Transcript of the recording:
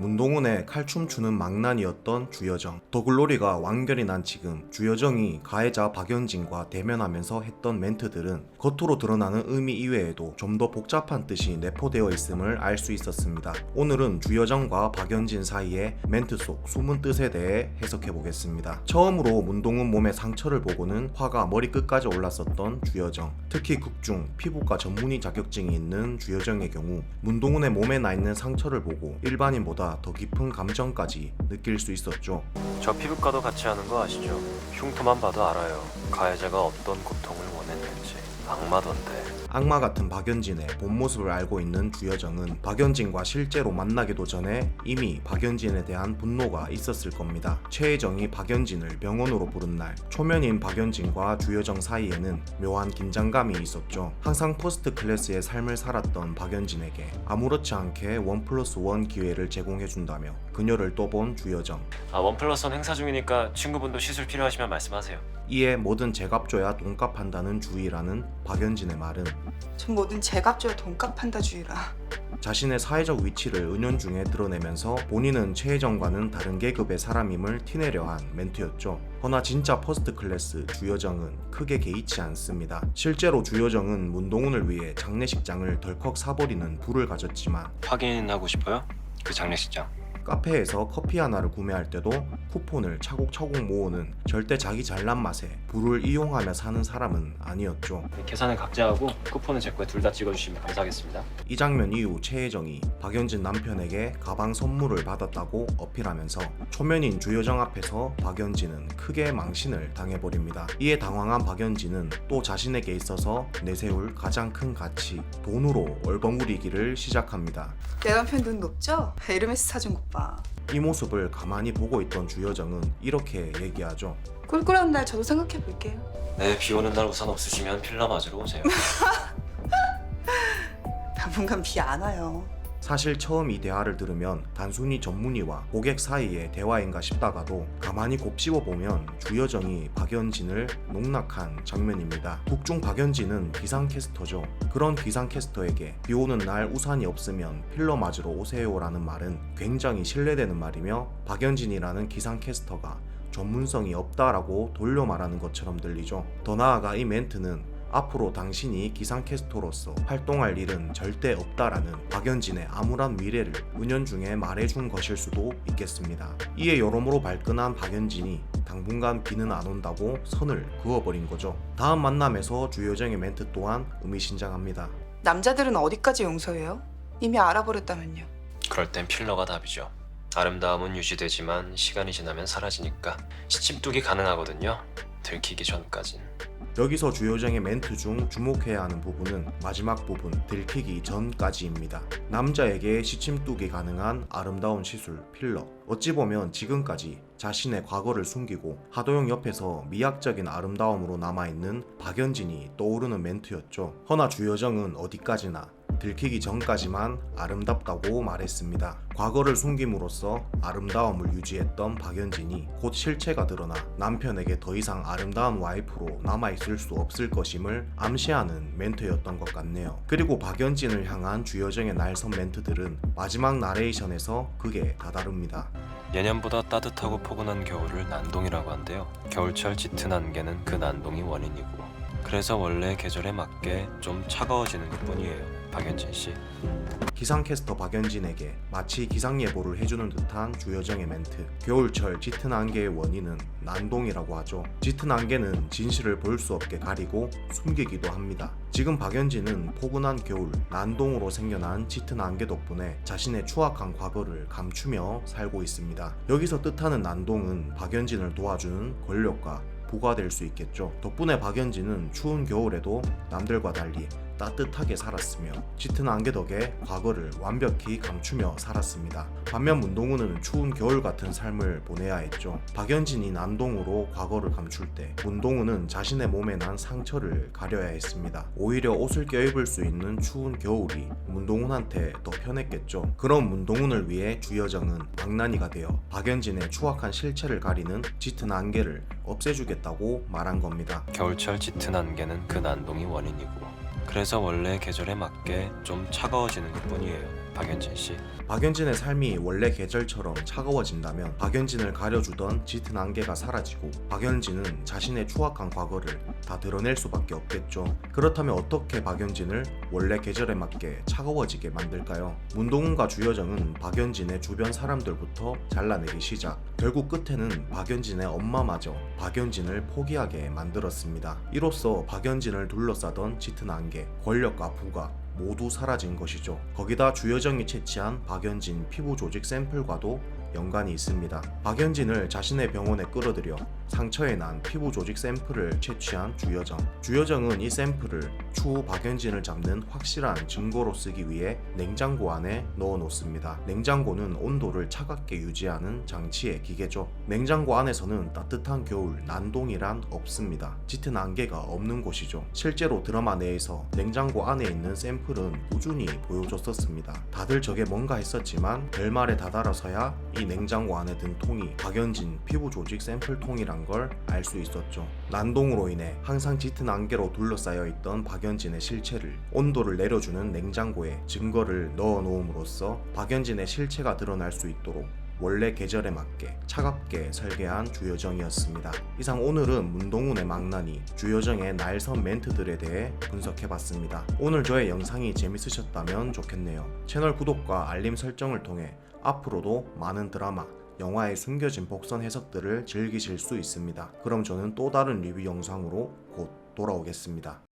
문동훈의 칼춤 추는 망난이었던 주여정. 더글로리가 완결이 난 지금 주여정이 가해자 박연진과 대면하면서 했던 멘트들은 겉으로 드러나는 의미 이외에도 좀 더 복잡한 뜻이 내포되어 있음을 알 수 있었습니다. 오늘은 주여정과 박연진 사이의 멘트 속 숨은 뜻에 대해 해석해 보겠습니다. 처음으로 문동훈 몸의 상처를 보고는 화가 머리끝까지 올랐었던 주여정. 특히 극중 피부과 전문의 자격증이 있는 주여정의 경우 문동훈의 몸에 나 있는 상처를 보고 일반인보다 더 깊은 감정까지 느낄 수 있었죠. 저 피부과도 같이 하는 거 아시죠? 흉터만 봐도 알아요. 가해자가 어떤 고통을 악마던데. 악마 같은 박연진의 본 모습을 알고 있는 주여정은 박연진과 실제로 만나기도 전에 이미 박연진에 대한 분노가 있었을 겁니다. 최혜정이 박연진을 병원으로 부른 날 초면인 박연진과 주여정 사이에는 묘한 긴장감이 있었죠. 항상 퍼스트 클래스의 삶을 살았던 박연진에게 아무렇지 않게 원 플러스 원 기회를 제공해준다며 그녀를 또 본 주여정. 아, 원 플러스 원 행사 중이니까 친구분도 시술 필요하시면 말씀하세요. 이에 뭐든 제값 줘야 돈값 한다는 주의라는 박연진의 말은 전 뭐든 제값줘야 돈값 한다 주의라. 자신의 사회적 위치를 은연중에 드러내면서 본인은 최혜정과는 다른 계급의 사람임을 티내려 한 멘트였죠. 허나 진짜 퍼스트 클래스 주여정은 크게 개의치 않습니다. 실제로 주여정은 문동훈을 위해 장례식장을 덜컥 사버리는 부를 가졌지만 확인하고 싶어요? 그 장례식장. 카페에서 커피 하나를 구매할 때도 쿠폰을 차곡차곡 모으는 절대 자기 잘난 맛에 부를 이용하며 사는 사람은 아니었죠. 계산은 각자 하고 쿠폰은 제 거에 둘 다 찍어주시면 감사하겠습니다. 이 장면 이후 최혜정이 박연진 남편에게 가방 선물을 받았다고 어필하면서 초면인 주여정 앞에서 박연진은 크게 망신을 당해버립니다. 이에 당황한 박연진은 또 자신에게 있어서 내세울 가장 큰 가치 돈으로 얼버무리기를 시작합니다. 내 남편 눈 높죠? 에르메스 사준 것 봐. 이 모습을 가만히 보고 있던 주여정은 이렇게 얘기하죠. 꿀꿀한 날 저도 생각해 볼게요. 네, 비 오는 날 우산 없으시면 필러 맞으러 오세요. 당분간 비 안 와요. 사실 처음 이 대화를 들으면 단순히 전문의와 고객 사이의 대화인가 싶다가도 가만히 곱씹어 보면 주여정이 박연진을 농락한 장면입니다. 북중 박연진은 기상캐스터죠. 그런 기상캐스터에게 비 오는 날 우산이 없으면 필러 맞으러 오세요라는 말은 굉장히 신뢰되는 말이며 박연진이라는 기상캐스터가 전문성이 없다라고 돌려 말하는 것처럼 들리죠. 더 나아가 이 멘트는 앞으로 당신이 기상캐스터로서 활동할 일은 절대 없다라는 박연진의 암울한 미래를 은연 중에 말해준 것일 수도 있겠습니다. 이에 여러모로 발끈한 박연진이 당분간 비는 안 온다고 선을 그어버린 거죠. 다음 만남에서 주여정의 멘트 또한 의미심장합니다. 남자들은 어디까지 용서해요? 이미 알아버렸다면요. 그럴 땐 필러가 답이죠. 아름다움은 유지되지만 시간이 지나면 사라지니까 시침뚝이 가능하거든요. 들키기 전까진. 여기서 주요정의 멘트 중 주목해야 하는 부분은 마지막 부분 들키기 전까지입니다. 남자에게 시침뚝이 가능한 아름다운 시술 필러. 어찌 보면 지금까지 자신의 과거를 숨기고 하도영 옆에서 미학적인 아름다움으로 남아있는 박연진이 떠오르는 멘트였죠. 허나 주여정은 어디까지나 들키기 전까지만 아름답다고 말했습니다. 과거를 숨김으로써 아름다움을 유지했던 박연진이 곧 실체가 드러나 남편에게 더 이상 아름다운 와이프로 남아있을 수 없을 것임을 암시하는 멘트였던 것 같네요. 그리고 박연진을 향한 주여정의 날선 멘트들은 마지막 나레이션에서 극에 다다릅니다. 예년보다 따뜻하고 포근한 겨울을 난동이라고 한대요. 겨울철 짙은 안개는 그 난동이 원인이고. 그래서 원래 계절에 맞게 좀 차가워지는 것뿐이에요. 박연진 씨. 기상캐스터 박연진에게 마치 기상 예보를 해주는 듯한 주여정의 멘트. 겨울철 짙은 안개의 원인은 난동이라고 하죠. 짙은 안개는 진실을 볼 수 없게 가리고 숨기기도 합니다. 지금 박연진은 포근한 겨울, 난동으로 생겨난 짙은 안개 덕분에 자신의 추악한 과거를 감추며 살고 있습니다. 여기서 뜻하는 난동은 박연진을 도와주는 권력과 부가 될 수 있겠죠. 덕분에 박연진은 추운 겨울에도 남들과 달리 따뜻하게 살았으며 짙은 안개 덕에 과거를 완벽히 감추며 살았습니다. 반면 문동훈은 추운 겨울 같은 삶을 보내야 했죠. 박연진이 난동으로 과거를 감출 때 문동훈은 자신의 몸에 난 상처를 가려야 했습니다. 오히려 옷을 껴입을 수 있는 추운 겨울이 문동훈한테 더 편했겠죠. 그런 문동훈을 위해 주여정은 망나니가 되어 박연진의 추악한 실체를 가리는 짙은 안개를 없애주겠다고 말한 겁니다. 겨울철 짙은 안개는 그 난동이 원인이고. 그래서 원래 계절에 맞게 좀 차가워지는 것 뿐이에요. 박연진 씨. 박연진의 삶이 원래 계절처럼 차가워진다면 박연진을 가려주던 짙은 안개가 사라지고 박연진은 자신의 추악한 과거를 다 드러낼 수밖에 없겠죠. 그렇다면 어떻게 박연진을 원래 계절에 맞게 차가워지게 만들까요? 문동훈과 주여정은 박연진의 주변 사람들부터 잘라내기 시작. 결국 끝에는 박연진의 엄마마저 박연진을 포기하게 만들었습니다. 이로써 박연진을 둘러싸던 짙은 안개, 권력과 부가 모두 사라진 것이죠. 거기다 주여정이 채취한 박연진 피부 조직 샘플과도 연관이 있습니다. 박연진을 자신의 병원에 끌어들여 상처에 난 피부 조직 샘플을 채취한 주여정. 주여정은 이 샘플을 추후 박연진을 잡는 확실한 증거로 쓰기 위해 냉장고 안에 넣어 놓습니다. 냉장고는 온도를 차갑게 유지하는 장치의 기계죠. 냉장고 안에서는 따뜻한 겨울 난동이란 없습니다. 짙은 안개가 없는 곳이죠. 실제로 드라마 내에서 냉장고 안에 있는 샘플은 꾸준히 보여줬었습니다. 다들 저게 뭔가 했었지만 결말에 다다라서야 이 냉장고 안에 든 통이 박연진 피부 조직 샘플 통이란 걸 알 수 있었죠. 난동으로 인해 항상 짙은 안개로 둘러싸여 있던 박연진의 실체를 온도를 내려주는 냉장고에 증거를 넣어 놓음으로써 박연진의 실체가 드러날 수 있도록 원래 계절에 맞게 차갑게 설계한 주여정이었습니다. 이상 오늘은 문동훈의 망나니, 주여정의 날선 멘트들에 대해 분석해봤습니다. 오늘 저의 영상이 재밌으셨다면 좋겠네요. 채널 구독과 알림 설정을 통해 앞으로도 많은 드라마, 영화의 숨겨진 복선 해석들을 즐기실 수 있습니다. 그럼 저는 또 다른 리뷰 영상으로 곧 돌아오겠습니다.